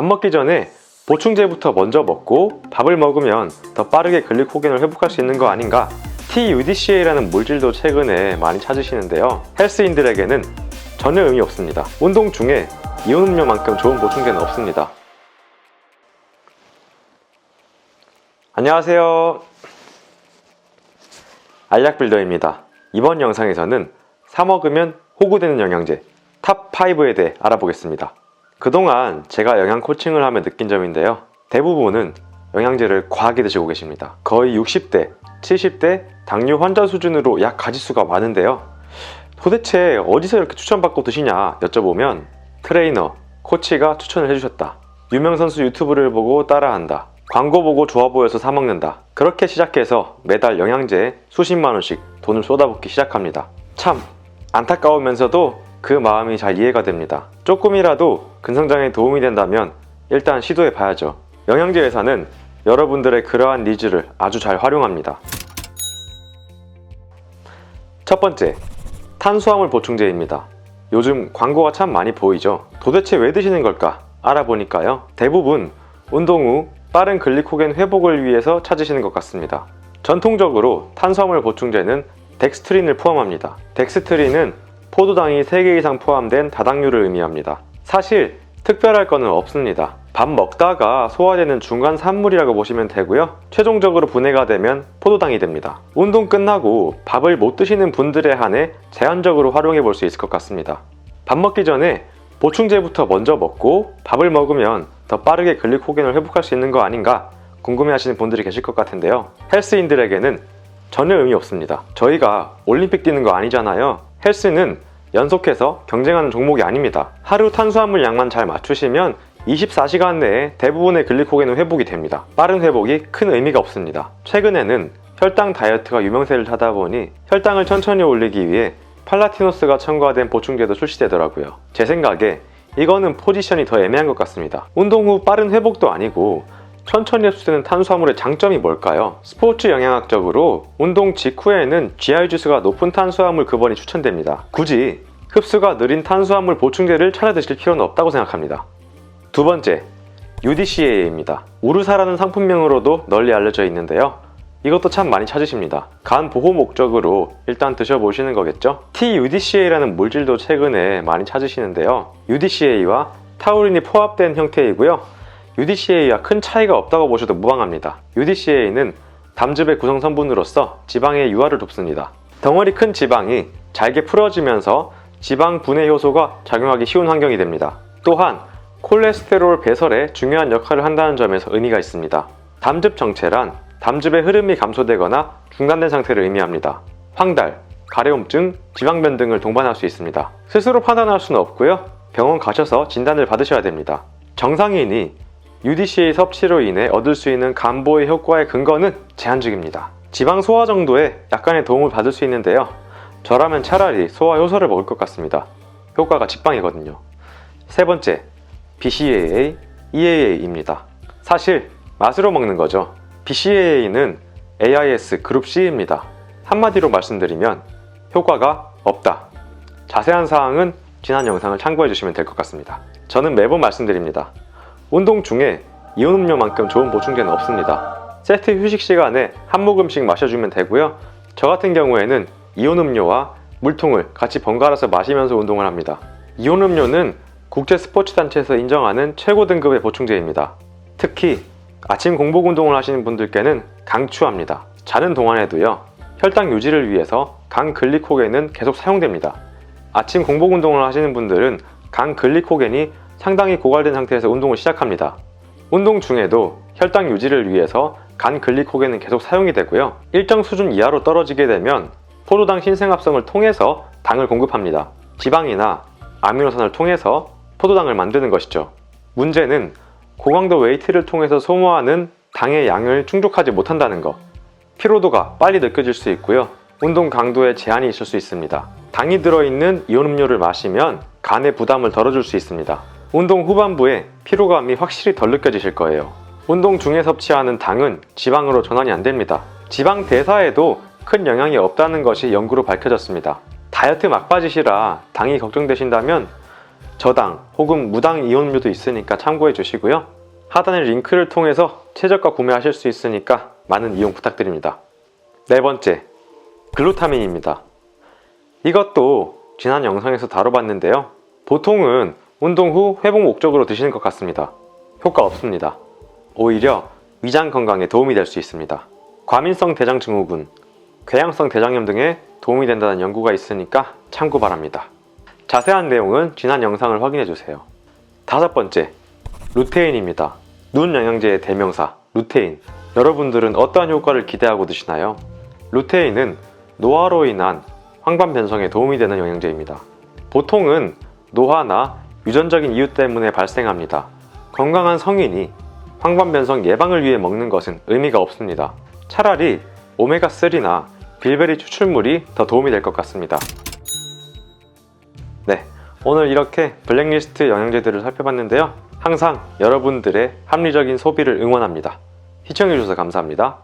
밥 먹기 전에 보충제부터 먼저 먹고 밥을 먹으면 더 빠르게 글리코겐을 회복할 수 있는 거 아닌가? TUDCA라는 물질도 최근에 많이 찾으시는데요. 헬스인들에게는 전혀 의미 없습니다. 운동 중에 이온 음료만큼 좋은 보충제는 없습니다. 안녕하세요. 알약빌더입니다. 이번 영상에서는 사 먹으면 호구되는 영양제 탑5에 대해 알아보겠습니다. 그동안 제가 영양 코칭을 하며 느낀 점인데요. 대부분은 영양제를 과하게 드시고 계십니다. 거의 60대, 70대 당뇨 환자 수준으로 약 가지수가 많은데요. 도대체 어디서 이렇게 추천받고 드시냐 여쭤보면 트레이너, 코치가 추천을 해주셨다. 유명 선수 유튜브를 보고 따라한다. 광고 보고 좋아 보여서 사 먹는다. 그렇게 시작해서 매달 영양제에 수십만 원씩 돈을 쏟아붓기 시작합니다. 참 안타까우면서도 그 마음이 잘 이해가 됩니다. 조금이라도 근성장에 도움이 된다면 일단 시도해 봐야죠. 영양제 회사는 여러분들의 그러한 니즈를 아주 잘 활용합니다. 첫 번째, 탄수화물 보충제입니다. 요즘 광고가 참 많이 보이죠. 도대체 왜 드시는 걸까? 알아보니까요. 대부분 운동 후 빠른 글리코겐 회복을 위해서 찾으시는 것 같습니다. 전통적으로 탄수화물 보충제는 덱스트린을 포함합니다. 덱스트린은 포도당이 3개 이상 포함된 다당류를 의미합니다. 사실 특별할 거는 없습니다. 밥 먹다가 소화되는 중간 산물이라고 보시면 되고요. 최종적으로 분해가 되면 포도당이 됩니다. 운동 끝나고 밥을 못 드시는 분들에 한해 제한적으로 활용해 볼 수 있을 것 같습니다. 밥 먹기 전에 보충제부터 먼저 먹고 밥을 먹으면 더 빠르게 글리코겐을 회복할 수 있는 거 아닌가 궁금해 하시는 분들이 계실 것 같은데요. 헬스인들에게는 전혀 의미 없습니다. 저희가 올림픽 뛰는 거 아니잖아요. 헬스는 연속해서 경쟁하는 종목이 아닙니다. 하루 탄수화물 양만 잘 맞추시면 24시간 내에 대부분의 글리코겐은 회복이 됩니다. 빠른 회복이 큰 의미가 없습니다. 최근에는 혈당 다이어트가 유명세를 타다 보니 혈당을 천천히 올리기 위해 팔라티노스가 첨가된 보충제도 출시되더라고요. 제 생각에 이거는 포지션이 더 애매한 것 같습니다. 운동 후 빠른 회복도 아니고 천천히 흡수되는 탄수화물의 장점이 뭘까요? 스포츠 영양학적으로 운동 직후에는 GI 지수가 높은 탄수화물 급원이 추천됩니다. 굳이 흡수가 느린 탄수화물 보충제를 찾아 드실 필요는 없다고 생각합니다. 두 번째, UDCA입니다. 우르사라는 상품명으로도 널리 알려져 있는데요. 이것도 참 많이 찾으십니다. 간 보호 목적으로 일단 드셔보시는 거겠죠? TUDCA라는 물질도 최근에 많이 찾으시는데요. UDCA와 타우린이 포합된 형태이고요. UDCA와 큰 차이가 없다고 보셔도 무방합니다. UDCA는 담즙의 구성 성분으로서 지방의 유화를 돕습니다. 덩어리 큰 지방이 잘게 풀어지면서 지방 분해 효소가 작용하기 쉬운 환경이 됩니다. 또한 콜레스테롤 배설에 중요한 역할을 한다는 점에서 의미가 있습니다. 담즙 정체란 담즙의 흐름이 감소되거나 중단된 상태를 의미합니다. 황달, 가려움증, 지방변 등을 동반할 수 있습니다. 스스로 판단할 수는 없고요. 병원 가셔서 진단을 받으셔야 됩니다. 정상인이 UDCA 섭취로 인해 얻을 수 있는 간보의 효과의 근거는 제한적입니다. 지방 소화 정도에 약간의 도움을 받을 수 있는데요. 저라면 차라리 소화 효소를 먹을 것 같습니다. 효과가 직방이거든요. 세 번째, BCAA, EAA입니다. 사실 맛으로 먹는 거죠. BCAA는 AIS 그룹 C입니다. 한마디로 말씀드리면 효과가 없다. 자세한 사항은 지난 영상을 참고해 주시면 될 것 같습니다. 저는 매번 말씀드립니다. 운동 중에 이온 음료만큼 좋은 보충제는 없습니다. 세트 휴식 시간에 한 모금씩 마셔주면 되고요. 저 같은 경우에는 이온 음료와 물통을 같이 번갈아서 마시면서 운동을 합니다. 이온 음료는 국제 스포츠 단체에서 인정하는 최고 등급의 보충제입니다. 특히 아침 공복 운동을 하시는 분들께는 강추합니다. 자는 동안에도요. 혈당 유지를 위해서 강 글리코겐은 계속 사용됩니다. 아침 공복 운동을 하시는 분들은 강 글리코겐이 상당히 고갈된 상태에서 운동을 시작합니다. 운동 중에도 혈당 유지를 위해서 간 글리코겐은 계속 사용이 되고요. 일정 수준 이하로 떨어지게 되면 포도당 신생합성을 통해서 당을 공급합니다. 지방이나 아미노산을 통해서 포도당을 만드는 것이죠. 문제는 고강도 웨이트를 통해서 소모하는 당의 양을 충족하지 못한다는 것. 피로도가 빨리 느껴질 수 있고요. 운동 강도에 제한이 있을 수 있습니다. 당이 들어있는 이온 음료를 마시면 간의 부담을 덜어줄 수 있습니다. 운동 후반부에 피로감이 확실히 덜 느껴지실 거예요. 운동 중에 섭취하는 당은 지방으로 전환이 안 됩니다. 지방 대사에도 큰 영향이 없다는 것이 연구로 밝혀졌습니다. 다이어트 막바지시라 당이 걱정되신다면 저당 혹은 무당 이온료도 있으니까 참고해 주시고요. 하단의 링크를 통해서 최저가 구매하실 수 있으니까 많은 이용 부탁드립니다. 네 번째, 글루타민입니다. 이것도 지난 영상에서 다뤄봤는데요. 보통은 운동 후 회복 목적으로 드시는 것 같습니다. 효과 없습니다. 오히려 위장 건강에 도움이 될 수 있습니다. 과민성 대장 증후군, 궤양성 대장염 등에 도움이 된다는 연구가 있으니까 참고 바랍니다. 자세한 내용은 지난 영상을 확인해 주세요. 다섯 번째, 루테인입니다. 눈 영양제의 대명사, 루테인. 여러분들은 어떠한 효과를 기대하고 드시나요? 루테인은 노화로 인한 황반 변성에 도움이 되는 영양제입니다. 보통은 노화나 유전적인 이유 때문에 발생합니다. 건강한 성인이 황반 변성 예방을 위해 먹는 것은 의미가 없습니다. 차라리 오메가3나 빌베리 추출물이 더 도움이 될 것 같습니다. 네, 오늘 이렇게 블랙리스트 영양제들을 살펴봤는데요. 항상 여러분들의 합리적인 소비를 응원합니다. 시청해주셔서 감사합니다.